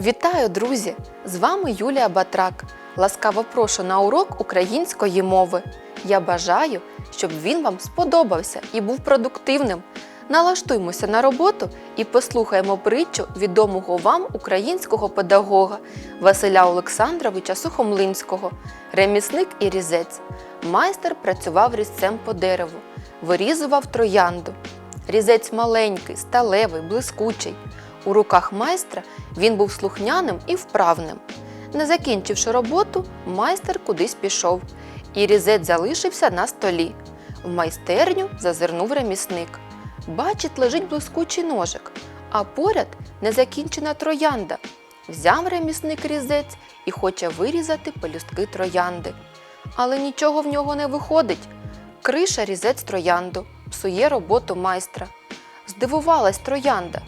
Вітаю, друзі! З вами Юлія Батрак. Ласкаво прошу на урок української мови. Я бажаю, щоб він вам сподобався і був продуктивним. Налаштуймося на роботу і послухаємо притчу відомого вам українського педагога Василя Олександровича Сухомлинського, ремісник і різець. Майстер працював різцем по дереву, вирізував троянду. Різець маленький, сталевий, блискучий. У руках майстра він був слухняним і вправним. Не закінчивши роботу, майстер кудись пішов, і різець залишився на столі. В майстерню зазирнув ремісник. Бачить, лежить блискучий ножик, а поряд незакінчена троянда. Взяв ремісник різець і хоче вирізати пелюстки троянди. Але нічого в нього не виходить. Криша різець троянду, псує роботу майстра. Здивувалась троянда.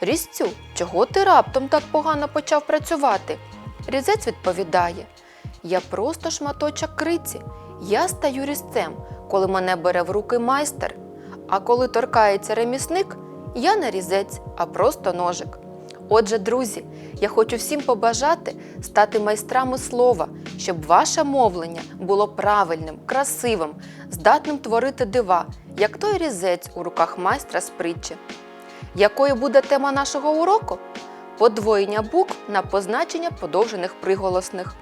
Різцю, чого ти раптом так погано почав працювати? Різець відповідає: Я просто шматочок криці. Я стаю різцем, коли мене бере в руки майстер. А коли торкається ремісник, я не різець, а просто ножик. Отже, друзі, я хочу всім побажати стати майстрами слова, щоб ваше мовлення було правильним, красивим, здатним творити дива, як той різець у руках майстра з притчі. Якою буде тема нашого уроку? Подвоєння букв на позначення подовжених приголосних.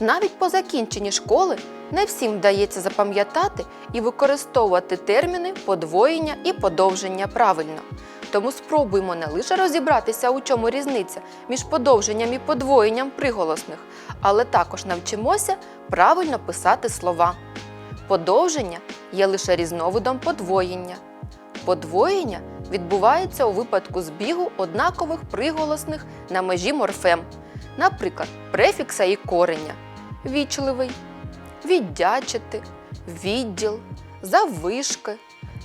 Навіть по закінченні школи не всім вдається запам'ятати і використовувати терміни подвоєння і подовження правильно. Тому спробуємо не лише розібратися, у чому різниця між подовженням і подвоєнням приголосних, але також навчимося правильно писати слова. Подовження є лише різновидом подвоєння. Подвоєння відбувається у випадку збігу однакових приголосних на межі морфем, наприклад, префікса і кореня вічливий, віддячити, відділ, заввишки,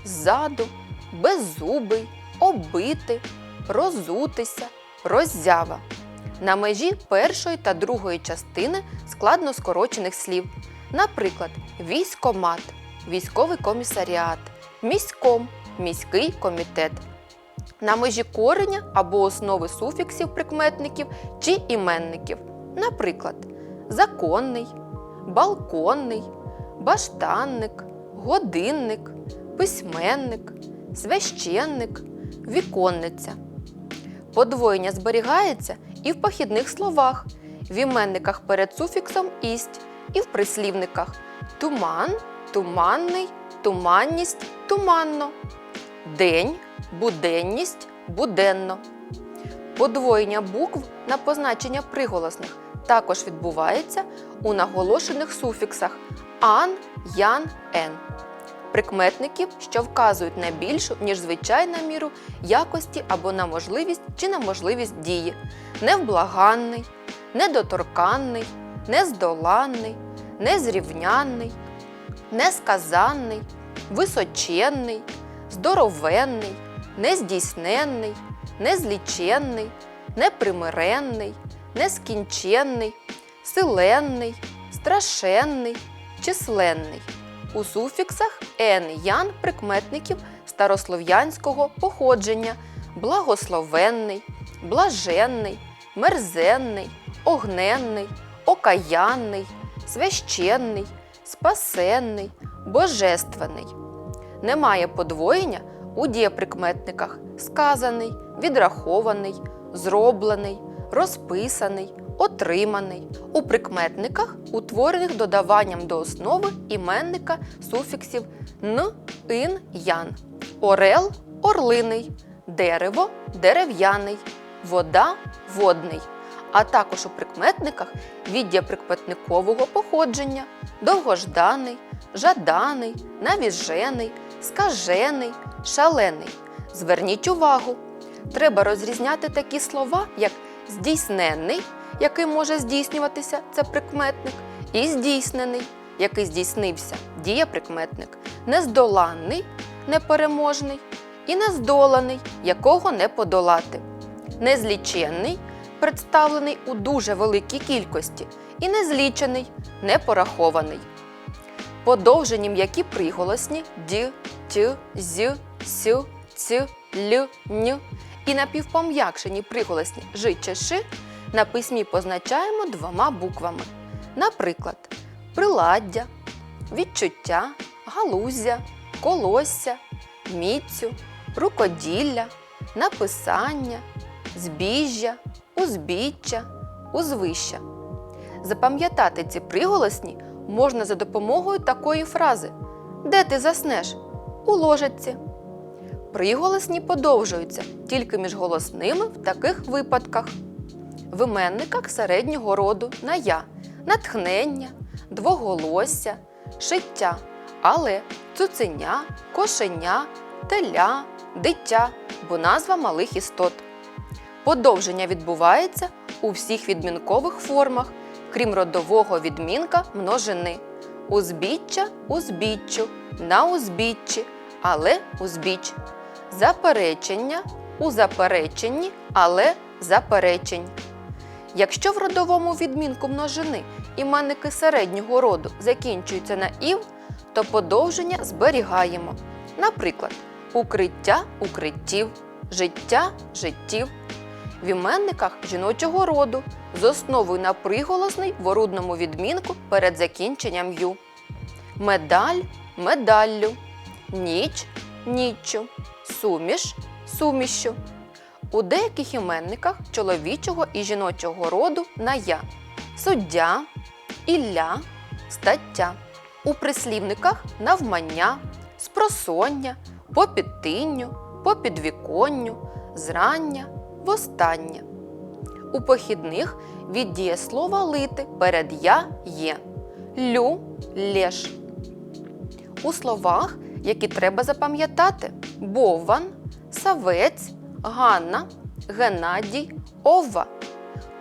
ззаду, беззубий, оббити, розутися, роззява. На межі першої та другої частини складно скорочених слів, наприклад, військомат, військовий комісаріат, міськом, міський комітет. На межі кореня або основи суфіксів прикметників чи іменників, наприклад, законний, балконний, баштанник, годинник, письменник, священник, віконниця. Подвоєння зберігається і в похідних словах, в іменниках перед суфіксом ість, і в прислівниках туман, туманний, туманність, туманно, день, буденність, буденно. Подвоєння букв на позначення приголосних також відбувається у наголошених суфіксах ан, ян, ен. Прикметників, що вказують на більшу, ніж звичайна міру якості або на можливість чи неможливість дії. Невблаганний, недоторканний, нездоланний, незрівнянний, несказанний, височенний, здоровенний, нездійсненний, незліченний, непримиренний, нескінченний, силенний, страшенний, численний. У суфіксах ен ян прикметників старослов'янського походження благословенний, блаженний, мерзенний, огненний, окаянний, священний, спасенний, божественний. Немає подвоєння у дієприкметниках сказаний, відрахований, зроблений, розписаний, отриманий. У прикметниках, утворених додаванням до основи іменника суфіксів н, ин, ян. Орел орлиний, дерево дерев'яний, вода водний. А також у прикметниках віддя прикметникового походження, довгожданий, жаданий, навіжений, скажений, шалений. Зверніть увагу, треба розрізняти такі слова, як здійсненний, який може здійснюватися, це прикметник, і здійснений, який здійснився, дієприкметник, нездоланний, непереможний, і нездоланий, якого не подолати, незліченний, представлений у дуже великій кількості, і незлічений, непорахований. Подовжені м'які приголосні д, т, з, с, ц, л, н і напівпом'якшені приголосні «жи» чи «ши» на письмі позначаємо двома буквами. Наприклад, приладдя, відчуття, галузя, колосся, міцю, рукоділля, написання, збіжжя, узбіччя, узвища. Запам'ятати ці приголосні можна за допомогою такої фрази Де ти заснеш? У ложечці. Приголосні подовжуються тільки між голосними в таких випадках. В іменниках середнього роду на я, натхнення, двоголосся, шиття, але цуценя, кошеня, теля, дитя, бо назва малих істот. Подовження відбувається у всіх відмінкових формах, крім родового відмінка множини. Узбіччя узбіччю, на узбіччі, але узбіч. Заперечення у запереченні, але заперечень. Якщо в родовому відмінку множини іменники середнього роду закінчуються на ів, то подовження зберігаємо. Наприклад, укриття укриттів, життя життів. В іменниках жіночого роду з основою на приголосний в орудному відмінку перед закінченням ю. Медаль медаллю, ніч ніччю, суміш сумішю. У деяких іменниках чоловічого і жіночого роду на я суддя, ілля, стаття. У прислівниках навмання, спросоння, по підтинню, по підвіконню, зрання, востаннє. У похідних від дієслова лити перед я є лю лєш. У словах, які треба запам'ятати, Бовван, Савець, Ганна, Геннадій, Овва.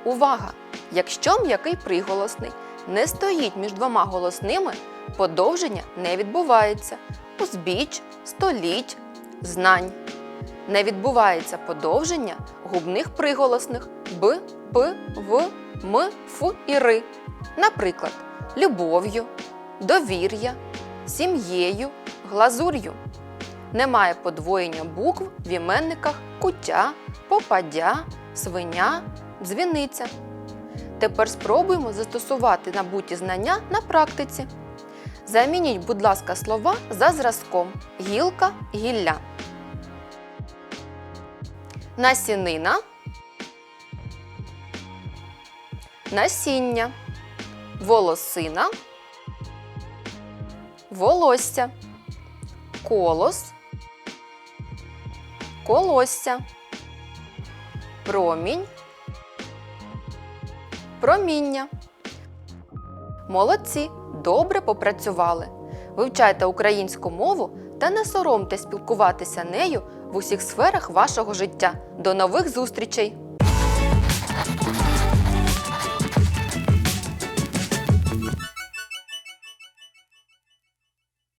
Увага! Якщо м'який приголосний не стоїть між двома голосними, подовження не відбувається. Узбіч, століть, знань. Не відбувається подовження губних приголосних б, п, в, м, ф і ри. Наприклад, любов'ю, довір'я, сім'єю, глазур'ю. Немає подвоєння букв в іменниках куття, попадя, свиня, дзвіниця. Тепер спробуємо застосувати набуті знання на практиці. Замініть, будь ласка, слова за зразком гілка, гілля. Насінина. Насіння. Волосина. Волосся. Колос. Колосся. Промінь. Проміння. Молодці! Добре попрацювали. Вивчайте українську мову та не соромте спілкуватися нею в усіх сферах вашого життя. До нових зустрічей!